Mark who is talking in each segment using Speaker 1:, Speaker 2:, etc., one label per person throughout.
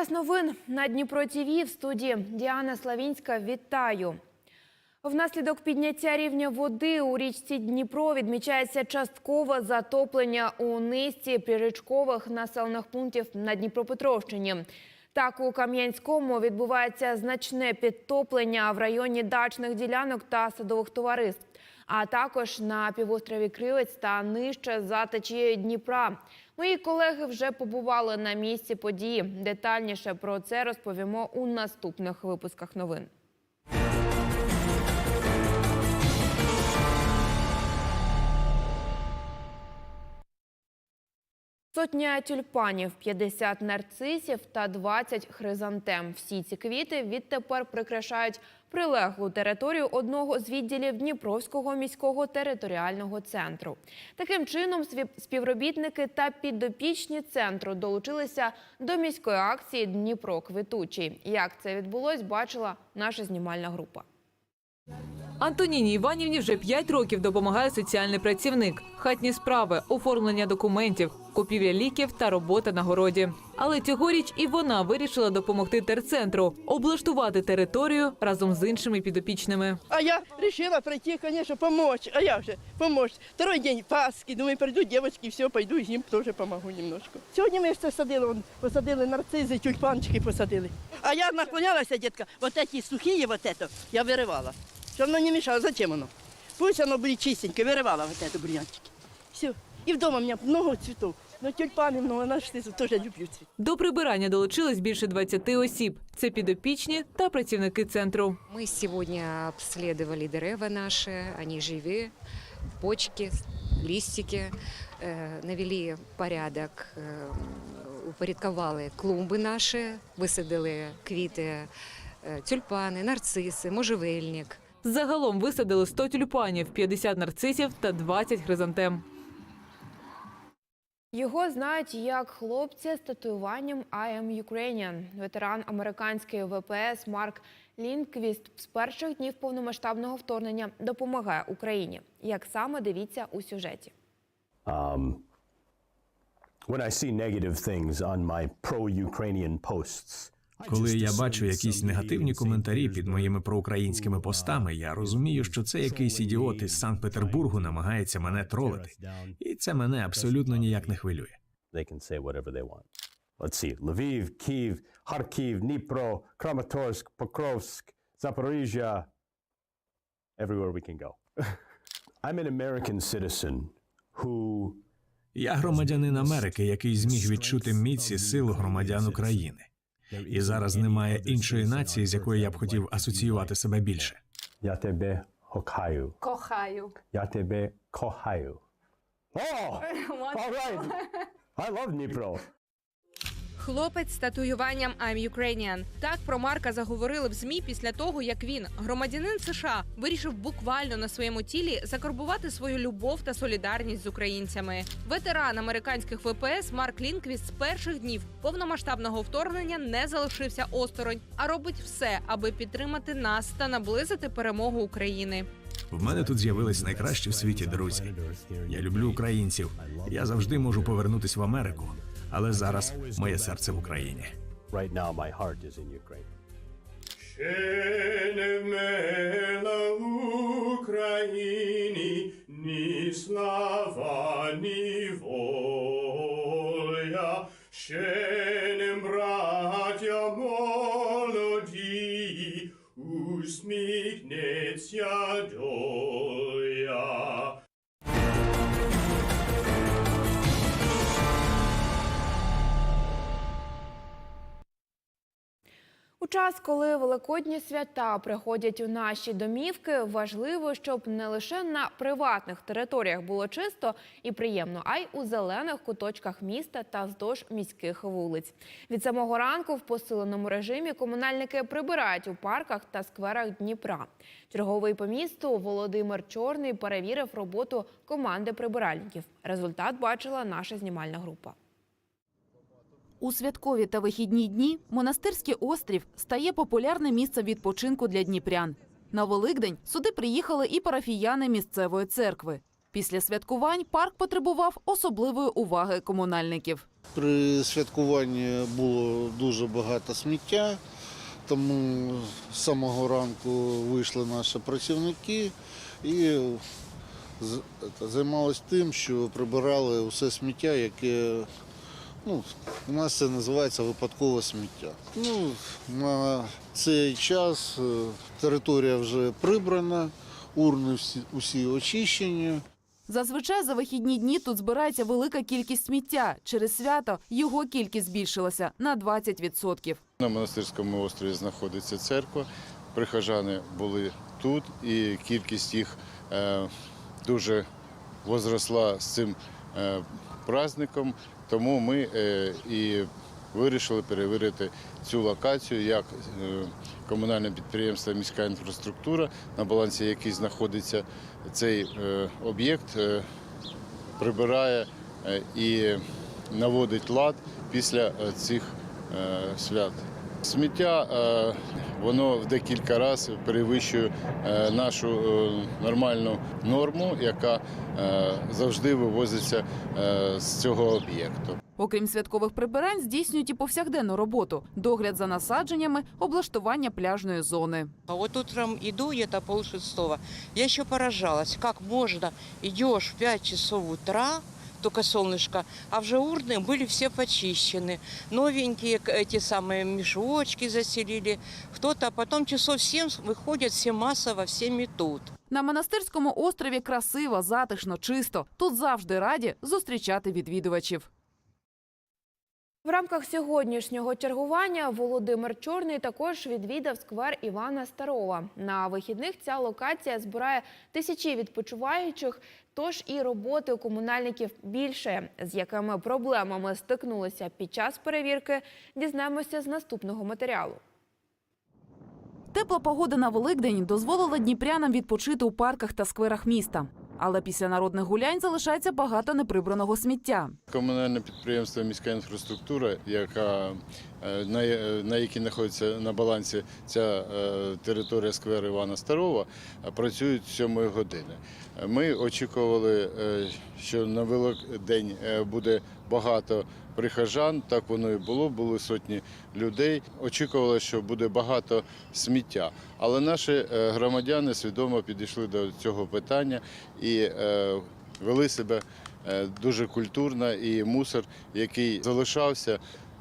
Speaker 1: Час новин на Дніпро ТІВІ в студії Діана Славінська. Вітаю. Внаслідок підняття рівня води у річці Дніпро відмічається часткове затоплення у низці прирічкових населених пунктів на Дніпропетровщині. Так, у Кам'янському відбувається значне підтоплення в районі дачних ділянок та садових товариств, а також на півострові Кривець та нижче за течією Дніпра. Мої колеги вже побували на місці події. Детальніше про це розповімо у наступних випусках новин. Сотня тюльпанів, 50 нарцисів та 20 хризантем. Всі ці квіти відтепер прикрашають прилеглу територію одного з відділів Дніпровського міського територіального центру. Таким чином, співробітники та підопічні центру долучилися до міської акції Дніпро квитучий. Як це відбулось, бачила наша знімальна група.
Speaker 2: Антоніні Іванівні вже 5 років допомагає соціальний працівник, хатні справи, оформлення документів, купівля ліків та робота на городі. Але цьогоріч і вона вирішила допомогти терцентру облаштувати територію разом з іншими підопічними.
Speaker 3: А я решила пройти, конечно, помочь. А я же помочь. Второй день Пасхи. Думаю, придут девочки, все, пойду им тоже помогу немножко. Сьогодні ми все садили, вон, посадили нарцизи, тюльпанчики посадили. А я наклонялася, дітка, вот эти сухие, вот это, я виривала. Щоб воно не мешало. Зачем воно? Пусть воно буде чистенько, виривала вот это бур'янчики. Все. І вдома у мене много цвітов. Ну, тюльпани много, нашли, теж люблю цвіт.
Speaker 2: До прибирання долучилось більше 20 осіб. Це підопічні та працівники центру.
Speaker 4: Мы сегодня обследовали дерева наши, они живы, почки, листики, э, навели порядок, э, упорядковали клумби наші, висадили квіти, е, тюльпани, нарциси, можжевельник.
Speaker 2: Загалом висадили 100 тюльпанів, 50 нарцисів та 20 хризантем.
Speaker 1: Його знають як хлопця з татуюванням «I am Ukrainian». Ветеран американської ВПС Марк Лінквіст з перших днів повномасштабного вторгнення допомагає Україні. Як саме дивіться у сюжеті.
Speaker 5: um, when I see negative things on my pro-Ukrainian posts.
Speaker 6: Коли я бачу якісь негативні коментарі під моїми проукраїнськими постами, я розумію, що це якийсь ідіот із Санкт-Петербургу намагається мене тролити. І це мене абсолютно ніяк не хвилює.
Speaker 5: Lviv, Kiev, Kharkiv, Dnipro, Kramatorsk, Pokrovsk, Zaporizhia. Everywhere we can go. I'm an American citizen who
Speaker 6: Я громадянин Америки, який зміг відчути міць і силу громадян України. І зараз немає іншої нації, з якою я б хотів асоціювати себе більше.
Speaker 5: Я тебе кохаю.
Speaker 7: Кохаю.
Speaker 5: Я тебе кохаю. Oh! All right. I love Dnipro.
Speaker 8: Хлопець з татуюванням I'm Ukrainian. Так про Марка заговорили в змі після того, як він, громадянин США, вирішив буквально на своєму тілі закарбувати свою любов та солідарність з українцями. Ветеран американських ВПС Марк Лінквіст з перших днів повномасштабного вторгнення не залишився осторонь, а робить все, аби підтримати нас та наблизити перемогу України.
Speaker 6: В мене тут з'явились найкращі в світі друзі. Я люблю українців. Я завжди можу повернутись в Америку, але зараз моє серце в Україні.
Speaker 5: Right now, my heart is in Ukraine.
Speaker 9: Ще не вмела в Україні ні слава, ні воля, ще не браття молоді, усміхнеться доля.
Speaker 1: Час, коли великодні свята приходять у наші домівки, важливо, щоб не лише на приватних територіях було чисто і приємно, а й у зелених куточках міста та вздовж міських вулиць. Від самого ранку в посиленому режимі комунальники прибирають у парках та скверах Дніпра. Черговий по місту Володимир Чорний перевірив роботу команди прибиральників. Результат бачила наша знімальна група.
Speaker 10: У святкові та вихідні дні монастирський острів стає популярним місцем відпочинку для дніпрян. На Великдень сюди приїхали і парафіяни місцевої церкви. Після святкувань парк потребував особливої уваги комунальників.
Speaker 7: При святкуванні було дуже багато сміття, тому з самого ранку вийшли наші працівники і займалися тим, що прибирали усе сміття, яке ну, у нас це називається випадкове сміття. Ну, на цей час е, територія вже прибрана, урни всі, усі очищені.
Speaker 10: Зазвичай за вихідні дні тут збирається велика кількість сміття. Через свято його кількість збільшилася на 20%.
Speaker 11: На монастирському острові знаходиться церква. Прихожани були тут, і кількість їх е, дуже возросла з цим е, праздником. Тому ми е, і вирішили перевірити цю локацію, як е, комунальне підприємство міська інфраструктура, на балансі якій знаходиться цей е, об'єкт, прибирає і наводить лад після цих свят. Сміття е, воно в декілька разів перевищує е, нашу е, нормальну норму, яка завжди вивозиться з цього об'єкту.
Speaker 10: Окрім святкових прибирань, здійснюють і повсякденну роботу: догляд за насадженнями, облаштування пляжної зони.
Speaker 12: А вот утром иду, где-то пол шестого, я еще поражалась, как можно, идешь в 5 часов утра, только солнышко, а уже урны были все почищены. Новенькие к- эти самые мешочки заселили. Кто-то, а потом часов 7 выходят все массово, все метут.
Speaker 10: На монастирському острові красиво, затишно, чисто. Тут завжди раді зустрічати відвідувачів.
Speaker 1: В рамках сьогоднішнього чергування Володимир Чорний також відвідав сквер Івана Старова. На вихідних ця локація збирає тисячі відпочиваючих, тож і роботи у комунальників більше. З якими проблемами стикнулися під час перевірки, дізнаємося з наступного матеріалу.
Speaker 10: Тепла погода на Великдень дозволила дніпрянам відпочити у парках та скверах міста. Але після народних гулянь залишається багато неприбраного сміття.
Speaker 11: Комунальне підприємство міська інфраструктура, яка на, е, на якій знаходиться на балансі ця е, територія скверу Івана Старова, е, працюють 7 години. Е, Ми очікували, е, що на Великдень е, буде багато прихожан. Так воно і було. Були сотні людей. Очікували, що буде багато сміття. Але наші е, громадяни свідомо підійшли до цього питання і е, вели себе е, дуже культурно. І мусор, який залишався, е,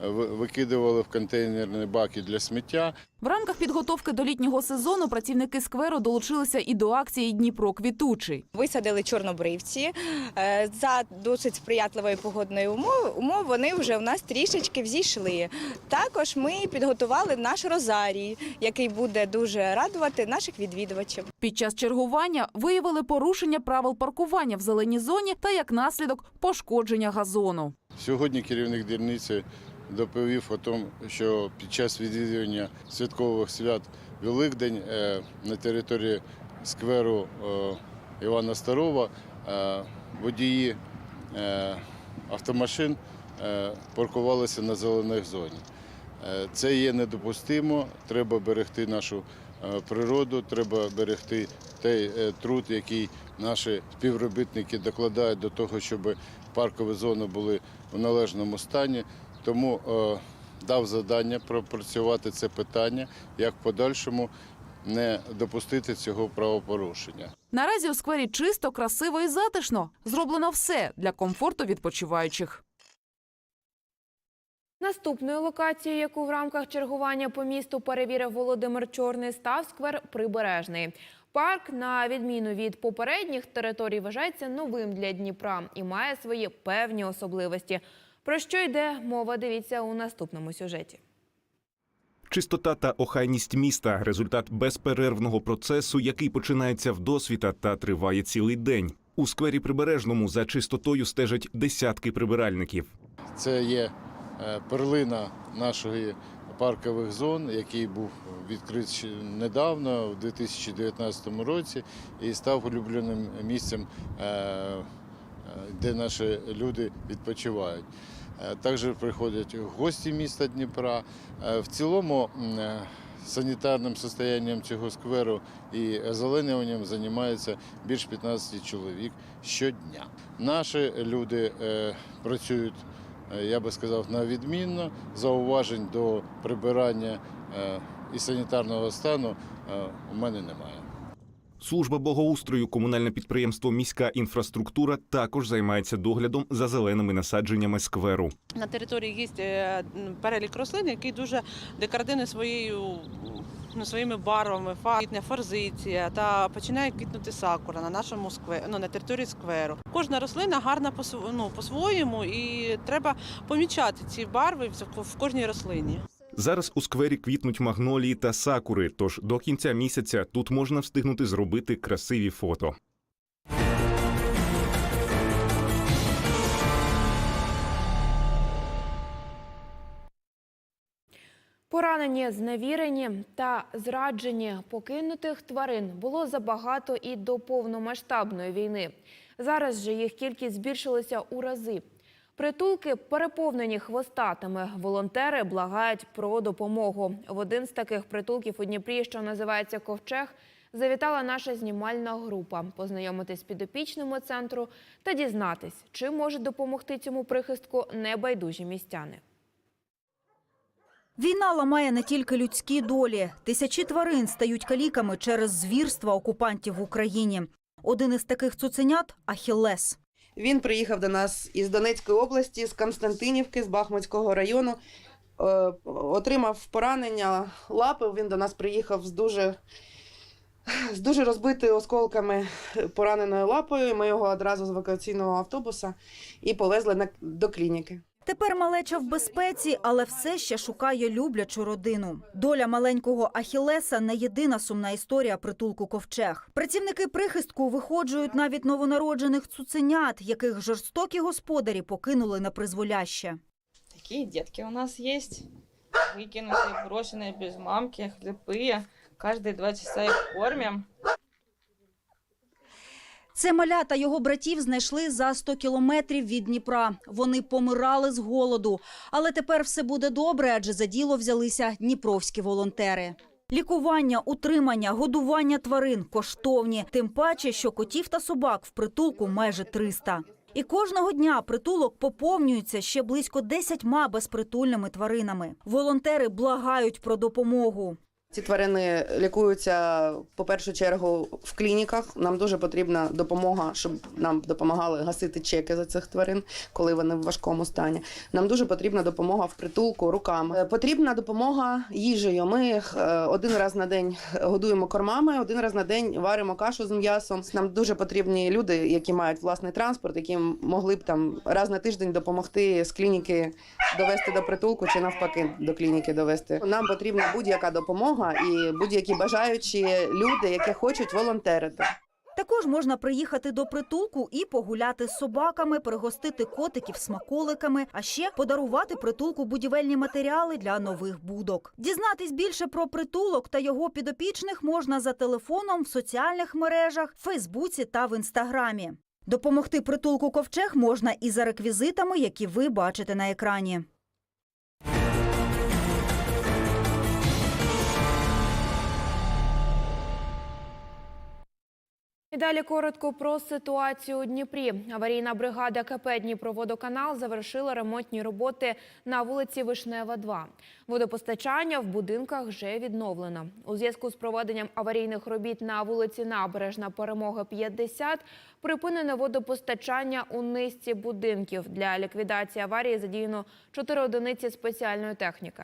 Speaker 11: викидували в контейнерні баки для сміття.
Speaker 10: В рамках підготовки до літнього сезону працівники скверу долучилися і до акції Дніпро квітучий.
Speaker 13: Висадили чорнобривці Е, за досить сприятливої погодної умови. Умов вони вже у нас трішечки взійшли. Також ми підготували наш розарій, який буде дуже радувати наших відвідувачів.
Speaker 10: Під час чергування виявили порушення правил паркування в зеленій зоні та як наслідок пошкодження газону.
Speaker 11: Сьогодні керівник дільниці доповів о тому, що під час відвідування святкових свят Великдень е, на території скверу Івана Старова е, водії е, автомашин паркувалися на зеленій зоні. Це є недопустимо. Треба берегти нашу природу, треба берегти той труд, який наші співробітники докладають до того, щоб паркові зони були в належному стані. Тому е, дав завдання пропрацювати це питання, як в подальшому не допустити цього правопорушення.
Speaker 10: Наразі у сквері чисто, красиво і затишно. Зроблено все для комфорту відпочиваючих.
Speaker 1: Наступною локацією, яку в рамках чергування по місту перевірив Володимир Чорний, став сквер Прибережний. Парк, на відміну від попередніх територій, вважається новим для Дніпра і має свої певні особливості. Про що йде мова? Дивіться у наступному сюжеті.
Speaker 14: Чистота та охайність міста результат безперервного процесу, який починається в досвіта та триває цілий день. У сквері прибережному за чистотою стежать десятки прибиральників.
Speaker 11: Це є е, перлина нашої паркових зон, який був відкрит недавно, в 2019 році, і став улюбленим місцем, е, е, де наші люди відпочивають. Е, Також приходять гості міста Дніпра. Е, В цілому е, санітарним состоянням цього скверу і озеленюванням займається більш 15 чоловік щодня. Наші люди працюють я би сказав, на відмінно. Зауважень до прибирання і санітарного стану у мене немає.
Speaker 14: Служба благоустрою, комунальне підприємство Міська інфраструктура також займається доглядом за зеленими насадженнями скверу.
Speaker 15: На території є е, перелік рослин, який дуже декоративний своєю ну, своїми барвами, Фа- квітне форзиція та починає квітнути сакура на нашому сквері, ну, на території скверу. Кожна рослина гарна по ну, по-своєму, і треба помічати ці барви в кожній рослині.
Speaker 14: Зараз у сквері квітнуть магнолії та сакури, тож до кінця місяця тут можна встигнути зробити красиві фото.
Speaker 1: Поранені, зневірені та зраджені покинутих тварин було забагато і до повномасштабної війни. Зараз же їх кількість збільшилася у рази. Притулки переповнені хвостатими. Волонтери благають про допомогу. В один з таких притулків у Дніпрі, що називається Ковчег, завітала наша знімальна група познайомитись з підопічними центру та дізнатись, чим можуть допомогти цьому прихистку небайдужі містяни.
Speaker 16: Війна ламає не тільки людські долі. Тисячі тварин стають каліками через звірства окупантів в Україні. Один із таких цуценят – Ахіллес.
Speaker 17: Він приїхав до нас із Донецької області, з Константинівки, з Бахмутського району. Е, Отримав поранення лапи. Він до нас приїхав з дуже, з дуже розбитою осколками пораненою лапою. Ми його одразу з евакуаційного автобуса і повезли на, до клініки.
Speaker 16: Тепер малеча в безпеці, але все ще шукає люблячу родину. Доля маленького Ахілеса не єдина сумна історія притулку ковчег. Працівники прихистку виходжують навіть новонароджених цуценят, яких жорстокі господарі покинули на призволяще.
Speaker 18: Такие детки у нас есть. Выкинутые, брошенные без мамки, хлепые. Каждые два часа их кормим.
Speaker 16: Це маля та його братів знайшли за 100 кілометрів від Дніпра. Вони помирали з голоду. Але тепер все буде добре, адже за діло взялися дніпровські волонтери. Лікування, утримання, годування тварин коштовні. Тим паче, що котів та собак в притулку майже 300. І кожного дня притулок поповнюється ще близько десятьма безпритульними тваринами. Волонтери благають про допомогу.
Speaker 17: Ці тварини лікуються по першу чергу в клініках. Нам дуже потрібна допомога, щоб нам допомагали гасити чеки за цих тварин, коли вони в важкому стані. Нам дуже потрібна допомога в притулку руками. Е, Потрібна допомога їжею. Ми е, один раз на день годуємо кормами, один раз на день варимо кашу з м'ясом. Нам дуже потрібні люди, які мають власний транспорт, які могли б там раз на тиждень допомогти з клініки довести до притулку чи навпаки до клініки довести. Нам потрібна будь-яка допомога і будь-які бажаючі люди, які хочуть волонтерити.
Speaker 16: Також можна приїхати до притулку і погуляти з собаками, пригостити котиків смаколиками, а ще подарувати притулку будівельні матеріали для нових будок. Дізнатись більше про притулок та його підопічних можна за телефоном в соціальних мережах, Фейсбуці та в інстаграмі. Допомогти притулку ковчег можна і за реквізитами, які ви бачите на екрані.
Speaker 1: І далі коротко про ситуацію у Дніпрі. Аварійна бригада КП «Дніпроводоканал» завершила ремонтні роботи на вулиці Вишнева, 2. Водопостачання в будинках вже відновлено. У зв'язку з проведенням аварійних робіт на вулиці Набережна Перемоги 50 припинене водопостачання у низці будинків. Для ліквідації аварії задіяно 4 одиниці спеціальної техніки.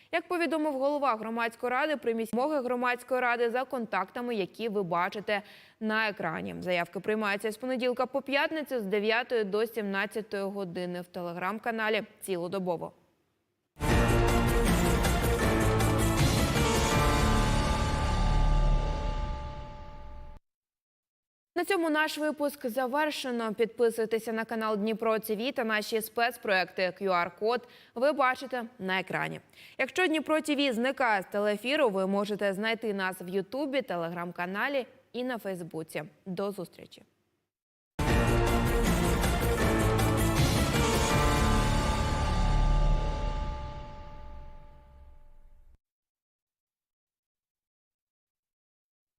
Speaker 1: Як повідомив голова громадської ради, прийміть моги громадської ради за контактами, які ви бачите на екрані. Заявки приймаються з понеділка по п'ятницю з 9 до 17 години в телеграм-каналі цілодобово. На цьому наш випуск завершено. Підписуйтеся на канал Дніпро ТВ та наші спецпроекти QR-код ви бачите на екрані. Якщо Дніпро ТВ зникає з телефіру, ви можете знайти нас в Ютубі, телеграм-каналі і на Фейсбуці. До зустрічі!